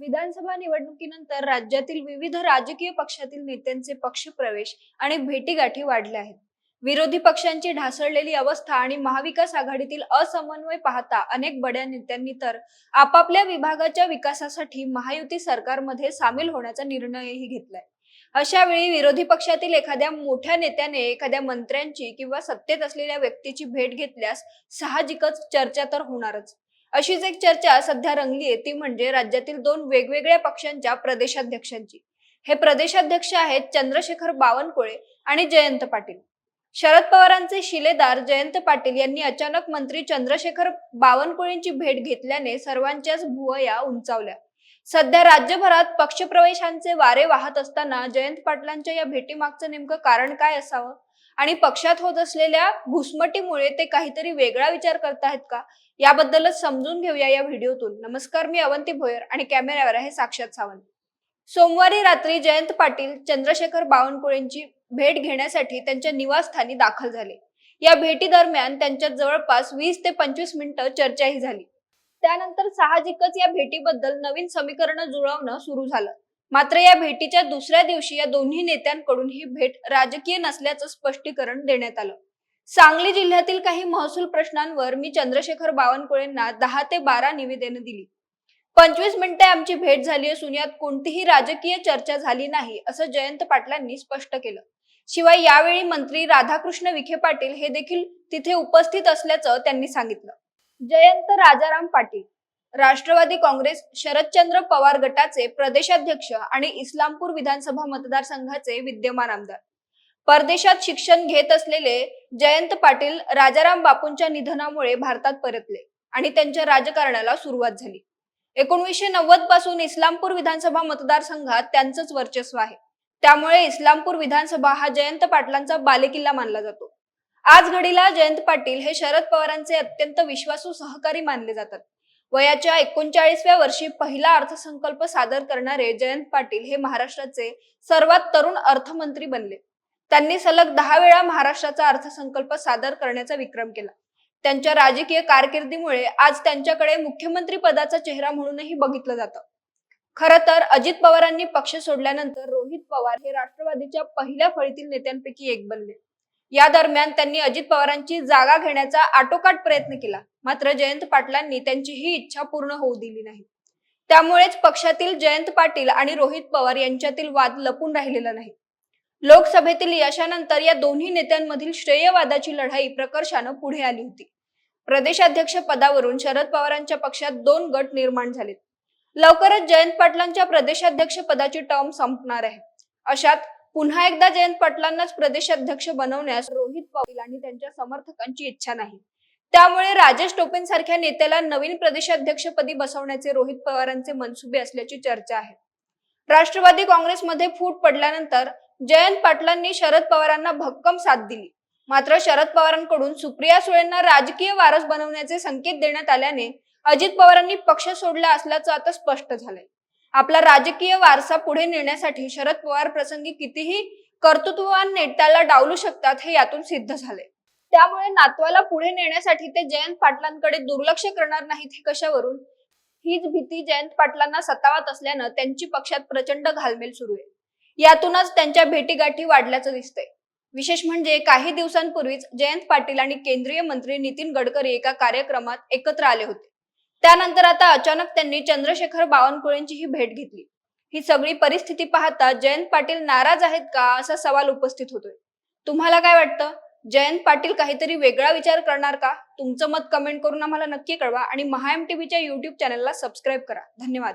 विधानसभा निवडणुकीनंतर राज्यातील विविध राजकीय पक्षातील नेत्यांचे पक्षप्रवेश आणि भेटीगाठी वाढल्या आहेत. विरोधी पक्षांची ढासळलेली अवस्था आणि महाविकास आघाडीतील असमन्वय पाहता अनेक बड्या नेत्यांनी तर आपापल्या विभागाच्या विकासासाठी महायुती सरकारमध्ये सामील होण्याचा निर्णयही घेतलाय. अशा वेळी विरोधी पक्षातील एखाद्या मोठ्या नेत्याने एखाद्या मंत्र्यांची किंवा सत्तेत असलेल्या व्यक्तीची भेट घेतल्यास साहजिकच चर्चा तर होणारच. अशीच एक चर्चा सध्या रंगली आहे. ती म्हणजे राज्यातील दोन वेगवेगळ्या पक्षांच्या प्रदेशाध्यक्षांची. हे प्रदेशाध्यक्ष आहेत चंद्रशेखर बावनकुळे आणि जयंत पाटील. शरद पवारांचे शिलेदार जयंत पाटील यांनी अचानक मंत्री चंद्रशेखर बावनकुळेंची भेट घेतल्याने सर्वांच्याच भुवया उंचावल्या. सध्या राज्यभरात पक्षप्रवेशांचे वारे वाहत असताना जयंत पाटलांच्या या भेटीमागचं नेमकं कारण काय असावं? आणि पक्षात होत असलेल्या घुसमटीमुळे ते काहीतरी वेगळा विचार करतायत का? याबद्दलच समजून घेऊया या व्हिडिओतून. नमस्कार मी अवंती भोयर आणि कॅमेऱ्यावर आहे साक्षात सावंत. सोमवारी रात्री जयंत पाटील चंद्रशेखर बावनकुळेंची भेट घेण्यासाठी त्यांच्या निवासस्थानी दाखल झाले. या भेटी दरम्यान त्यांच्यात जवळपास वीस ते पंचवीस मिनिटं चर्चाही झाली. त्यानंतर साहजिकच या भेटीबद्दल नवीन समीकरण जुळवणं सुरू झालं. मात्र या भेटीच्या दुसऱ्या दिवशी या दोन्ही नेत्यांकडून ही भेट राजकीय नसल्याचं स्पष्टीकरण देण्यात आलं. सांगली जिल्ह्यातील काही महसूल प्रश्नांवर मी चंद्रशेखर बावनकुळेंना दहा ते बारा निवेदनं दिली. पंचवीस मिनिटे आमची भेट झाली असून यात कोणतीही राजकीय चर्चा झाली नाही असं जयंत पाटलांनी स्पष्ट केलं. शिवाय यावेळी मंत्री राधाकृष्ण विखे पाटील हे देखील तिथे उपस्थित असल्याचं त्यांनी सांगितलं. जयंत राजाराम पाटील राष्ट्रवादी काँग्रेस शरदचंद्र पवार गटाचे प्रदेशाध्यक्ष आणि इस्लामपूर विधानसभा मतदारसंघाचे विद्यमान आमदार. परदेशात शिक्षण घेत असलेले जयंत पाटील राजाराम बापूंच्या निधनामुळे भारतात परतले आणि त्यांच्या राजकारणाला सुरुवात झाली. एकोणीसशे नव्वदपासून इस्लामपूर विधानसभा मतदारसंघात त्यांचंच वर्चस्व आहे. त्यामुळे इस्लामपूर विधानसभा हा जयंत पाटलांचा बालेकिल्ला मानला जातो. आज घडीला जयंत पाटील हे शरद पवारांचे अत्यंत विश्वासू सहकारी मानले जातात. वयाच्या एकोणचाळीसव्या वर्षी पहिला अर्थसंकल्प सादर करणारे जयंत पाटील हे महाराष्ट्राचे सर्वात तरुण अर्थमंत्री बनले. त्यांनी सलग दहा वेळा महाराष्ट्राचा अर्थसंकल्प सादर करण्याचा विक्रम केला. त्यांच्या राजकीय कारकिर्दीमुळे आज त्यांच्याकडे मुख्यमंत्री पदाचा चेहरा म्हणूनही बघितलं जातं. खर तर अजित पवारांनी पक्ष सोडल्यानंतर रोहित पवार हे राष्ट्रवादीच्या पहिल्या फळीतील नेत्यांपैकी एक बनले. या दरम्यान त्यांनी अजित पवारांची जागा घेण्याचा आटोकाट प्रयत्न केला. मात्र जयंत पाटलांनी त्यांची ही इच्छा पूर्ण होऊ दिली नाही. त्यामुळेच पक्षातील जयंत पाटील आणि रोहित पवार यांच्यातील वाद लपून राहिलेला नाही. लोकसभेतील यशानंतर या दोन्ही नेत्यांमधील श्रेयवादाची लढाई प्रकर्षानं पुढे आली होती. प्रदेशाध्यक्ष पदावरून शरद पवारांच्या पक्षात दोन गट निर्माण झालेत. लवकरच जयंत पाटलांच्या प्रदेशाध्यक्ष पदाची टर्म संपणार आहे. अशात पुन्हा एकदा जयंत पाटलांनाच प्रदेशाध्यक्ष बनवण्यास रोहित पवार आणि त्यांच्या समर्थकांची इच्छा नाही. त्यामुळे राजेश टोपेंसारख्या नेत्याला नवीन प्रदेशाध्यक्षपदी बसवण्याचे रोहित पवारांचे मनसुबे असल्याची चर्चा आहे. राष्ट्रवादी काँग्रेसमध्ये फूट पडल्यानंतर जयंत पाटलांनी शरद पवारांना भक्कम साथ दिली. मात्र शरद पवारांकडून सुप्रिया सुळेंना राजकीय वारस बनवण्याचे संकेत देण्यात आल्याने अजित पवारांनी पक्ष सोडला असल्याचं आता स्पष्ट झालंय. आपला राजकीय वारसा पुढे नेण्यासाठी शरद पवार प्रसंगी कितीही कर्तृत्ववान नेत्याला डावलू शकतात हे यातून सिद्ध झाले. त्यामुळे नातवाला पुढे नेण्यासाठी ते जयंत पाटलांकडे दुर्लक्ष करणार नाहीत हे कशावरून? हीच भीती जयंत पाटलांना सतावत असल्यानं त्यांची पक्षात प्रचंड घालमेल सुरू आहे. यातूनच त्यांच्या भेटीगाठी वाढल्याचं दिसतंय. विशेष म्हणजे काही दिवसांपूर्वीच जयंत पाटील आणि केंद्रीय मंत्री नितीन गडकरी एका कार्यक्रमात एकत्र आले होते. त्यानंतर आता अचानक त्यांनी चंद्रशेखर बावनकुळेंचीही भेट घेतली. ही सगळी परिस्थिती पाहता जयंत पाटील नाराज आहेत का असा सवाल उपस्थित होतोय. तुम्हाला काय वाटतं? जयंत पाटील काहीतरी वेगळा विचार करणार का? तुमचं मत कमेंट करून आम्हाला नक्की कळवा आणि महाएम टीव्हीच्या युट्यूब चॅनलला सबस्क्राईब करा. धन्यवाद.